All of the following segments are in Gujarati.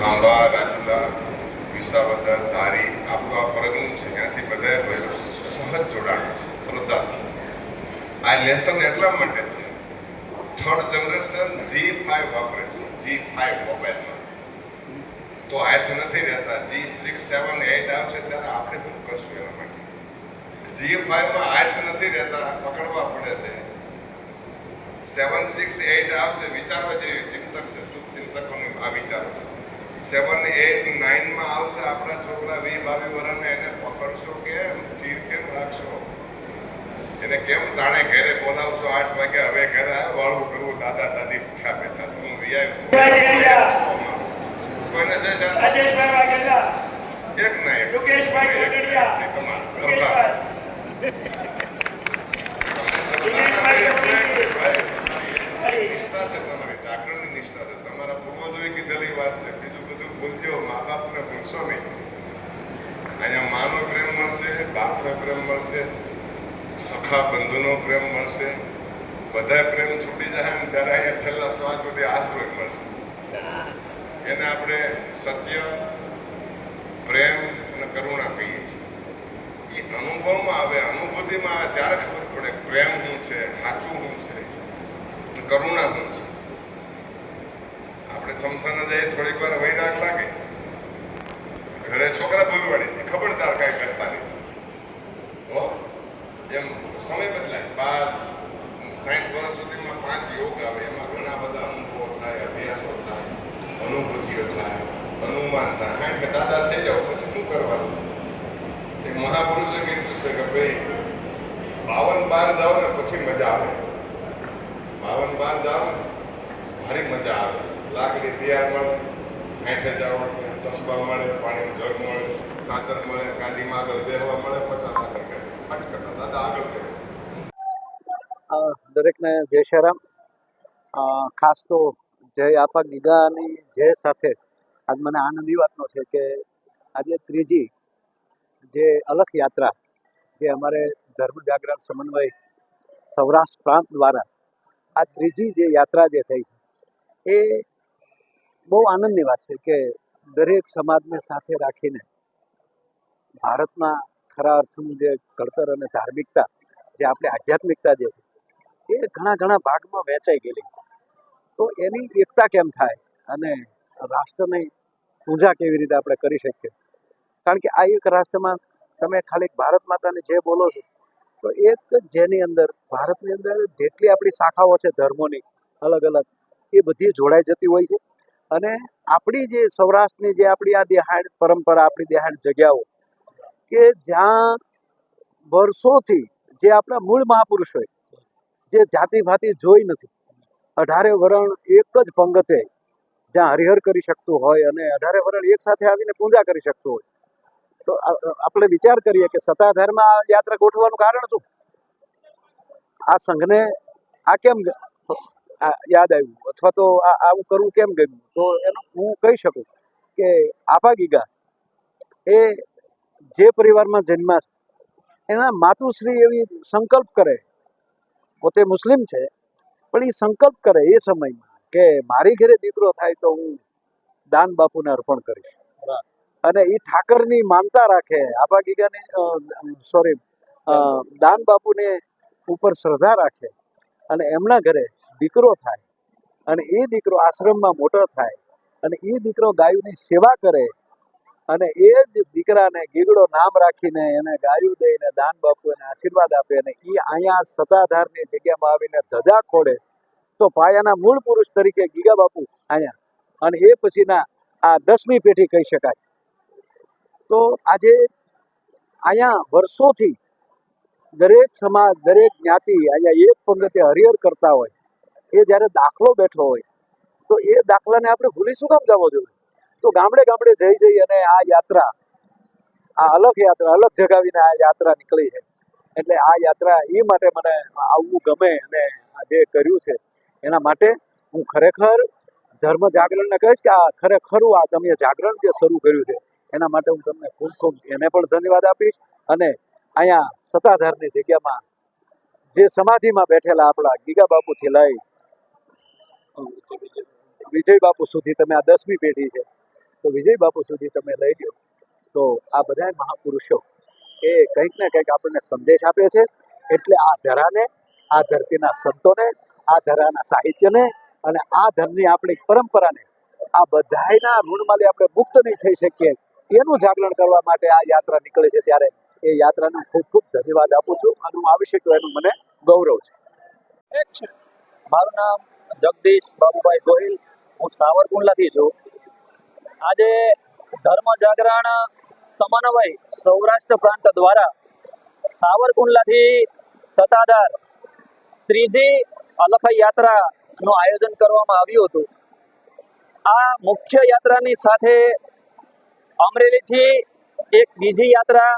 ખાંભા રાજુલા વિસાવદર ધારી આપણું આ પરગનું છે ત્યાંથી બધા ભાઈઓ સહજ જોડાણ છે શ્રદ્ધાથી આ લેસન એટલા માટે છે થર્ડ જનરેશન જી ફાઈવ વાપરે છે જી ફાઈવ મોબાઈલમાં તો હાથ નથી રહેતા જી સિક્સ સેવન એટ આવશે ત્યારે આપણે શું કરશું એના માટે જી ફાઈવમાં હાથ નથી રહેતા પકડવા પડે છે સેવન સિક્સ એટ આવશે વિચારવા જેવી ચિંતક છે શુભ ચિંતકોની આ વિચારો છે સેવન એટ નાઇનમાં આવશે આપણા છોકરા વી બાવી વરણને એને પકડશો કેમ સ્થિર કેમ રાખશો? એને કેમ તાણે ઘરે બોલાવશો આઠ વાગે? હવે ઘરે વાળું કરવું દાદા દાદી ભૂખ્યા બેઠા. હું એક ના એક. તમારા. સોલંકી. નિષ્ઠા છે તમારી. જાગરણની નિષ્ઠા છે. તમારા પૂર્વજોએ કીધેલી વાત છે ભૂલજો મા બાપને ભૂલશો નહીં. અહીંયા માનો પ્રેમ મળશે, બાપનો પ્રેમ મળશે, સખા બંધુનો પ્રેમ મળશે. બધા પ્રેમ છૂટી જાય ને ત્યારે અહીંયા છેલ્લા શ્વાસ સુધી આશ્રય મળશે. એને આપણે સત્ય, પ્રેમ અને કરુણા કહીએ છીએ. એ અનુભવમાં આવે, અનુભૂતિમાં આવે, ત્યારે ખબર પડે પ્રેમ શું છે, સાચું શું છે કરુણા છે. આપણે સમસાના જઈએ થોડીક વાર વૈરાગ લાગે. ઘરે છોકરા ભગવાડી ખબરદાર કાંઈ કરતા નહીં. એમ સમય બદલાય. બાર, સાઠ વર્ષ સુધીમાં પાંચ યોગ આવે. એમાં ઘણા બધા અનુભવો થાય, અભ્યાસો થાય, અનુભૂતિઓ થાય, અનુમાન થાય. હાઠે દાદા થઈ જાઓ, પછી શું કરવાનું? એક મહાપુરુષે કીધું છે કે ભાઈ, બાવન બાર જાઓ ને પછી મજા આવે. બાવન બાર જાઓ ને ભારી મજા આવે. લાકડી તૈયાર મળે હાઠે હજાર ચશ્મા મળે, પાણીનું જગ મળે, ચાદર મળે, ગાડીમાં આગળ બેહવા મળે, પચાસ આગળ કરે ફટકતા દાદા આગળ કરે દરેકને જય શ્રી ખાસ તો જય આપા ગીગાની જય સાથે આજ મને આનંદ વાતનો છે કે આજે ત્રીજી જે અલખ યાત્રા જે અમારે ધર્મ જાગરણ સમન્વય સૌરાષ્ટ્ર પ્રાંત દ્વારા આ ત્રીજી જે યાત્રા જે થઈ છે, એ બહુ આનંદની વાત છે કે દરેક સમાજને સાથે રાખીને ભારતના ખરા અર્થનું જે ઘડતર અને ધાર્મિકતા, જે આપણે આધ્યાત્મિકતા જે છે, એ ઘણા ઘણા ભાગમાં વહેંચાઈ ગયેલી. તો એની એકતા કેમ થાય અને રાષ્ટ્રની પૂજા કેવી રીતે આપણે કરી શકીએ? કારણ કે આ એક રાષ્ટ્રમાં તમે ખાલી ભારત માતાની જે બોલો છો, તો એક જેની અંદર, ભારતની અંદર જેટલી આપણી શાખાઓ છે ધર્મોની, અલગ અલગ, એ બધી જોડાઈ જતી હોય છે. અને આપણી જે સૌરાષ્ટ્રની જે આપણી આ દેહાડ પરંપરા, આપણી દેહાડ જગ્યાઓ કે જ્યાં વર્ષોથી જે આપણા મૂળ મહાપુરુષ હોય, જે જાતિ ભાતિ જોઈ નથી. અઢારે વરણ એક જ પંગતે જ્યાં હરિહર કરી શકતું હોય અને અઢારે વરણ એક સાથે આવીને પૂજા કરી શકતું હોય. તો આપણે વિચાર કરીએ કે સત્તાધારમાં યાત્રા ગોઠવવાનું કારણ શું? આ સંઘને આ કેમ યાદ આવ્યું. અથવા તો આ આવું કરવું કેમ ગમ્યું? તો એનું હું કહી શકું કે આભા ગીગા એ જે પરિવારમાં જન્મા છે એના માતુશ્રી એવી સંકલ્પ કરે. પોતે મુસ્લિમ છે પણ એ સંકલ્પ કરે એ સમયમાં કે મારી ઘરે દીકરો થાય તો હું દાન બાપુને અર્પણ કરીશ. અને એ ઠાકરની માનતા રાખે. આભા ગીગાને સોરી દાન બાપુને ઉપર શ્રદ્ધા રાખે. અને એમના ઘરે દીકરો થાય અને એ દીકરો આશ્રમમાં મોટો થાય અને એ દીકરો ગાયુની સેવા કરે અને એ જ દીકરાને ગીગડો નામ રાખીને એને ગાયું દઈને દાન બાપુ એને આશીર્વાદ આપે અને એ અહીંયા સત્તાધારની જગ્યામાં આવીને ધજા ખોડે તો પાયાના મૂળ પુરુષ તરીકે ગીગા બાપુ અહીંયા. અને એ પછીના આ દસમી પેઢી કહી શકાય. તો આજે અહીંયા વર્ષોથી દરેક સમાજ, દરેક જ્ઞાતિ અહીંયા એક પંગતે હરિહર કરતા હોય. એ જ્યારે દાખલો બેઠો હોય, તો એ દાખલાને આપણે ભૂલી શું કામ જવો જોઈએ? તો ગામડે ગામડે જઈ જઈ અને આ યાત્રા, આ અલગ યાત્રા, અલગ જગાવીને આ યાત્રા નીકળી છે. એટલે આ યાત્રા એ માટે મને આવવું ગમે અને આ જે કર્યું છે, એના માટે હું ખરેખર ધર્મ જાગરણને કહીશ કે આ ખરેખરું આ તમે જાગરણ જે શરૂ કર્યું છે, એના માટે હું તમને ખૂબ ખૂબ એને પણ ધન્યવાદ આપીશ અને અહીંયા સત્તાધારની જગ્યામાં જે સમાધિમાં બેઠેલા આપણા ગીગા બાપુથી લઈ વિજય બાપુ સુધી તમે આ દસમી પેઢી છે, તો વિજય બાપુ સુધી તમે લઈ લો તો આ બધા મહાપુરુષો એ કંઈક ને કંઈક આપણને સંદેશ આપે છે, એટલે આ ધરાને, આ ધરતીના સંતોને, આ ધરાના સાહિત્યને અને આ ધરની આપણી પરંપરાને, આ બધાયના ઋણમાંથી આપણે મુક્ત નહીં થઈ શકીએ. એનું જાગરણ કરવા માટે આ યાત્રા નીકળે છે ત્યારે એ યાત્રાનો ખૂબ ખૂબ ધન્યવાદ આપું છું. અને હું આવી શક્યો એનું મને ગૌરવ છે. મારું નામ જગદીશ બાબુભાઈ ગોહિલ. હું સાવરકુંડલાથી છું. આજે ધર્મ જાગરણ સમન્વય સૌરાષ્ટ્ર પ્રાંત દ્વારા સાવરકુંડલાથી સત્તાધાર ત્રીજી અલખ યાત્રાનું આયોજન કરવામાં આવ્યું હતું. આ મુખ્ય યાત્રાની સાથે અમરેલીથી એક બીજી યાત્રા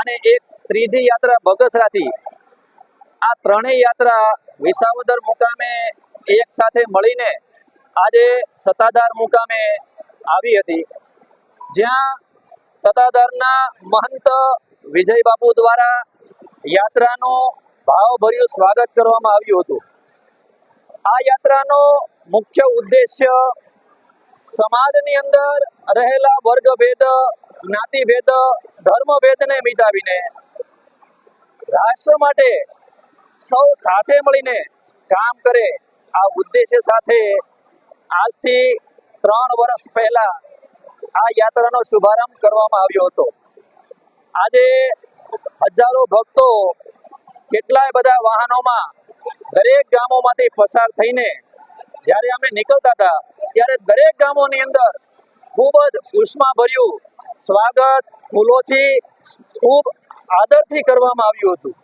અને એક ત્રીજી યાત્રા બગસરાથી આ ત્રણેય યાત્રા વિસાવદર મુકામે એક સાથે મળીને આજે સત્તાધાર મુકામે આવી હતી. જ્યાં સત્તાધારના મહંત વિજય બાપુ દ્વારા યાત્રાનું ભાવભર્યું સ્વાગત કરવામાં આવ્યું હતું. આ યાત્રાનો મુખ્ય ઉદ્દેશ્ય સમાજની અંદર રહેલા વર્ગભેદ, જ્ઞાતિભેદ, ધર્મભેદને મિટાવીને રાષ્ટ્ર માટે સૌ સાથે મળીને કામ કરે આ ઉદ્દેશ્ય સાથે આજથી ત્રણ વર્ષ પહેલા આ યાત્રાનો શુભારંભ કરવામાં આવ્યો હતો. આજે હજારો ભક્તો કેટલાય બધા વાહનોમાં દરેક ગામોમાંથી પસાર થઈને જ્યારે અમે નીકળતા હતા, ત્યારે દરેક ગામોની અંદર ખૂબ જ ઉષ્માભર્યું સ્વાગત ફૂલોથી ખૂબ આદરથી કરવામાં આવ્યું હતું.